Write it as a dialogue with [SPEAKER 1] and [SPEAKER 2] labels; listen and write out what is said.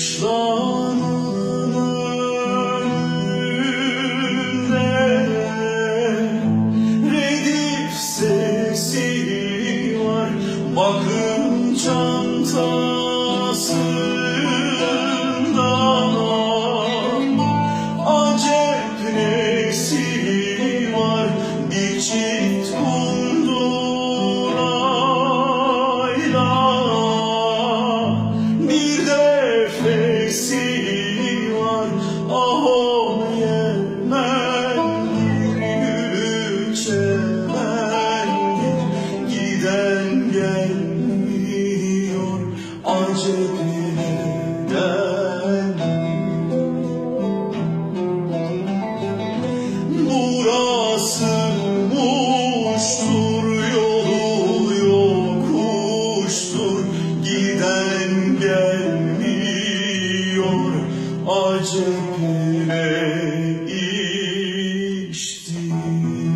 [SPEAKER 1] Kuşların önünde Redif sesi var. Bakın çantam acı bile içtim.